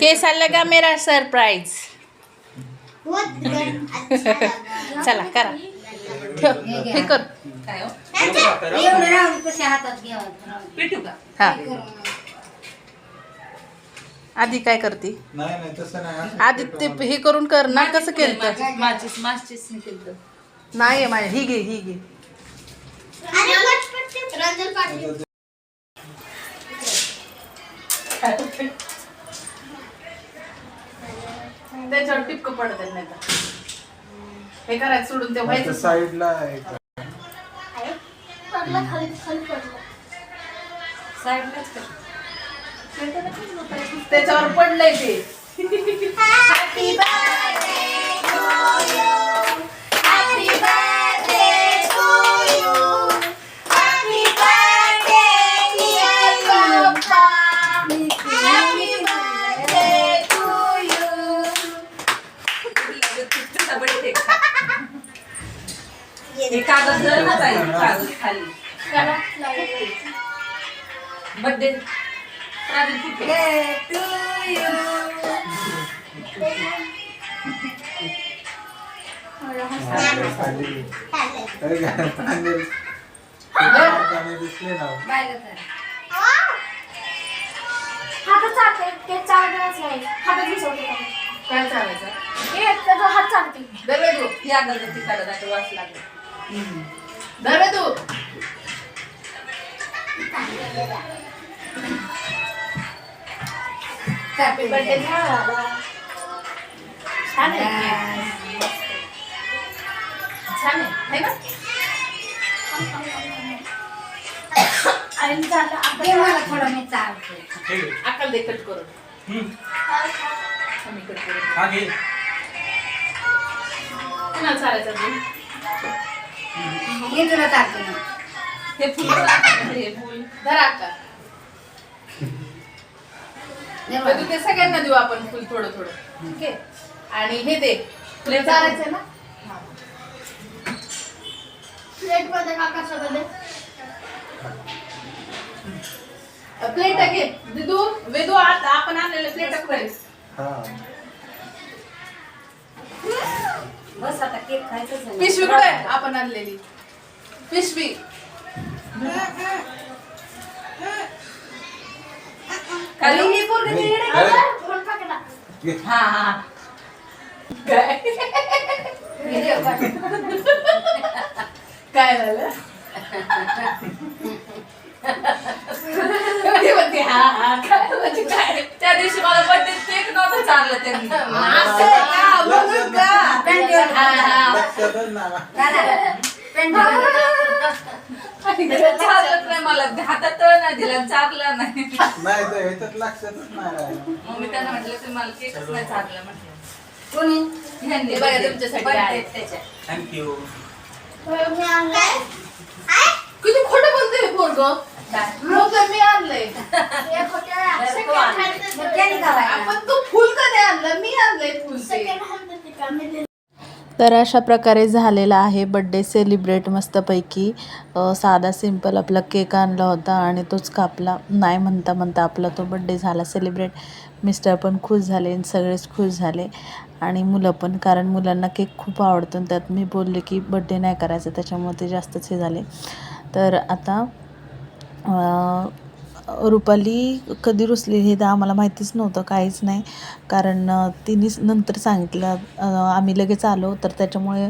कैसा लगा मेरा सरप्राईज लगा चला करा। ठेव हे कर। हो. हा आधी काय करते? नाही नाही तसं नाही. असं आधी ते हे करून कर ना कसं केलं हे नाही माझ्या ही घे ही घे. रंजन पाटील. त्याच्यावर टिपक पडत नाही तर हे करायचं सोडून ते व्हायचं साईडला एक पडला खाली खाली पडला. साईडलाच त्याच्यावर पडलंय ते happy birthday to you happy birthday to you happy birthday dear papa happy birthday to you हे कागद जर ना ताई, कागद खाली. दिसले ना. बायला तर हातात चालते ते नाही हातात घुसवते त्याला. काय चालायचं? हे त्याचा हात चालते दरवे तू या वास लागला. दरवे तू. हॅपी बर्थडे छान आहे. छान आहे. है ना आणि झालं मला थोडं मी चालतो. अक्कल दे कट करून. आम्ही कट करून. कुणाला चालायचं हे तुला चालतो ना हे फुल हे फुल. धरा दे तर मला. ते सगळ्यांना देऊ आपण फुल थोडं थोडं. ठीक आहे आणि हे दे. तुला चालायचं ना? प्लेटमध्ये काका सगळं दे. प्लेट घे दिदू वेदू आता आपण आणलेलं प्लेट करे बस आता केक खायचंच आहे. पिशवी कुठे आहे आपण आणलेली. पिशवी खाली फोन पकडा घे. हा हा काय? हे झालं? ती म्हणते, हा हा काय? म्हणजे काय? त्या दिवशी मला बर्थडे केक नव्हतं चाललं त्यांनी. असं आहे का? म्हणून का? चालत नाही मला हातात नाही दिला चालला नाही नाही तर ह्याच्यात लक्षातच नाही राहिलं. मग मी त्यांना म्हटलं की मला केकच नाही म्हटलं कोणी ह्यांनी बघा तुमच्यासाठी आहे. त्याच्या. थँक्यू किती खोटं बोलतोय हे पोरगं मग तर मी आणलंय एक होत्या बरं, सेकंड तो आणला. हँड मग त्याने का बायला? आपण तू फुल कधी आणलं मी आणलंय फुल ते. सेकंड हँड देते का मी देते. तर अशा प्रकारे झालेला आहे. बड्डे सेलिब्रेट मस्तपैकी. साधा सिंपल आपला केक आणला होता आणि तोच कापला. नाही म्हणता म्हणता आपला तो बड्डे झाला. सेलिब्रेट मिस्टर पण खुश झाले आणि सगळेच खुश झाले. आणि मुलं पण कारण मुलांना केक खूप आवडतो आणि त्यात मी बोलले की बड्डे नाही करायचं त्याच्यामुळे ते जास्तच हे झाले. तर आता रुपाली कधी रुसली हे तर आम्हाला माहितीच नव्हतं काहीच नाही. कारण तिनेच नंतर सांगितलं आम्ही लगेच आलो तर त्याच्यामुळे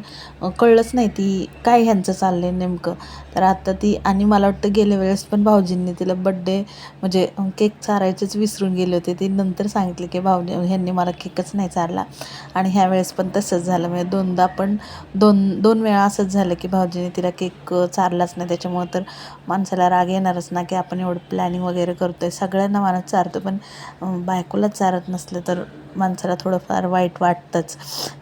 कळलंच नाही ती काय ह्यांचं चाललं आहे नेमकं. तर आता ती आणि मला वाटतं गेल्या वेळेस पण भाऊजींनी तिला बड्डे म्हणजे केक चारायचेच विसरून गेले होते. ती नंतर सांगितले की भाऊजी ह्यांनी मला केकच नाही चारला. आणि ह्या वेळेस पण तसंच झालं. म्हणजे दोनदा पण दोन दोन वेळा असंच झालं की भाऊजीने तिला केक चारलाच नाही. त्याच्यामुळं तर माणसाला राग येणारच ना की आपण एवढं प्लॅनिंग वगैरे वगैरे करतोय. सगळ्यांना मनात चारतो पण बायकोला बायकोलाच चारत नसलं तर माणसाला थोडंफार वाईट वाटतंच.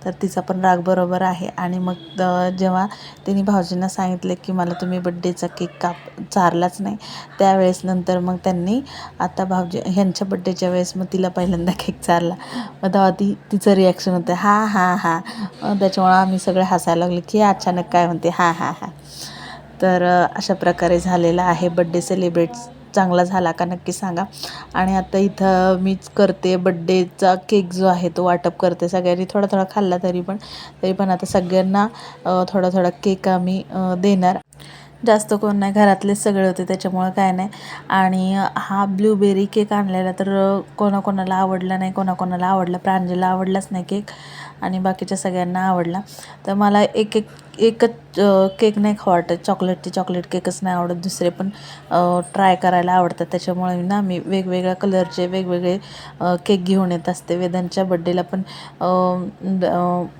तर तिचा पण राग बरोबर आहे. आणि मग जेव्हा तिने भाऊजींना सांगितले की मला तुम्ही बड्डेचा केक काप चारलाच नाही त्यावेळेस नंतर मग त्यांनी आता भाऊजी ह्यांच्या बड्डेच्या वेळेस मग तिला पहिल्यांदा केक चारला. मग तेव्हा ती तिचं रिॲक्शन होतं हा हा हा. त्याच्यामुळं आम्ही सगळे हसायला लागले की अचानक काय म्हणते हा हा हा. तर अशा प्रकारे झालेला आहे. बड्डे सेलिब्रेट चांगला झाला का नक्की सांगा. आणि आता इथं मीच करते बड्डेचा केक जो आहे तो वाटप करते सगळ्यांनी. थोडा थोडा खाल्ला तरी पण तरी पण आता सगळ्यांना थोडा थोडा केक आम्ही देणार. जास्त कोण नाही घरातलेच सगळे होते त्याच्यामुळं काय नाही. आणि हा ब्लूबेरी केक आणलेला तर कोणाकोणाला आवडला नाही कोणाकोणाला आवडला. प्रांजला आवडलाच नाही केक आणि बाकीच्या सगळ्यांना आवडला. तर मला एक एक एकच केक नाही खाऊ वाटत. चॉकलेटचे चॉकलेट केकच नाही आवडत दुसरे पण ट्राय करायला आवडतात. त्याच्यामुळे ना मी वेगवेगळ्या कलरचे वेगवेगळे केक घेऊन येत असते. वेदांच्या बड्डेला पण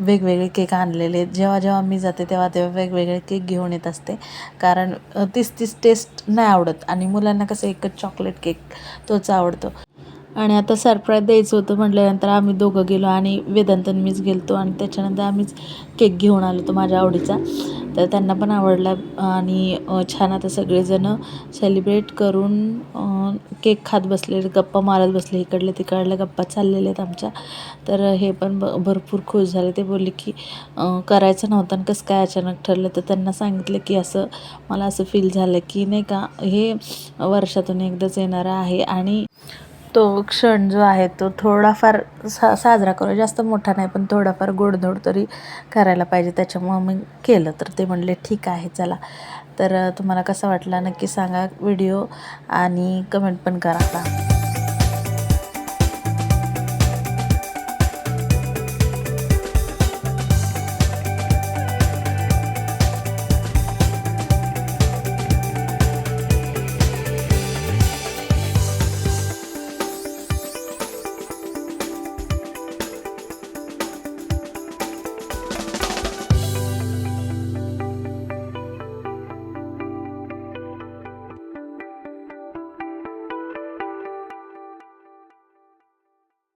वेगवेगळे केक आणलेले. जेव्हा जेव्हा मी जाते तेव्हा तेव्हा वेगवेगळे केक घेऊन येत असते. कारण तीच तीच टेस्ट नाही आवडत. आणि मुलांना कसं एकच चॉकलेट केक तोच आवडतो. आणि आता सरप्राईज द्यायचं होतं म्हटल्यानंतर आम्ही दोघं गेलो आणि वेदांतन मीच गेलतो आणि त्याच्यानंतर आम्हीच केक घेऊन आलो तो माझ्या आवडीचा. तर त्यांना पण आवडला आणि छान आता सगळेजणं सेलिब्रेट करून केक खात बसलेले गप्पा मारत बसले. इकडले तिकडल्या गप्पा चाललेल्या आहेत आमच्या. तर हे पण ब भरपूर खुश झाले. ते बोलले की करायचं नव्हतं आणि कसं काय अचानक ठरलं? तर त्यांना सांगितलं की असं मला असं फील झालं की नाही का हे वर्षातून एकदाच येणारं आहे आणि तो क्षण जो आहे तो थोडाफार सा साजरा करू. जास्त मोठा नाही पण थोडाफार गोडधोड तरी करायला पाहिजे. त्याच्यामुळं मी केलं. तर ते म्हणले ठीक आहे चला. तर तुम्हाला कसा वाटला नक्की सांगा. व्हिडिओ आणि कमेंट पण करा. आता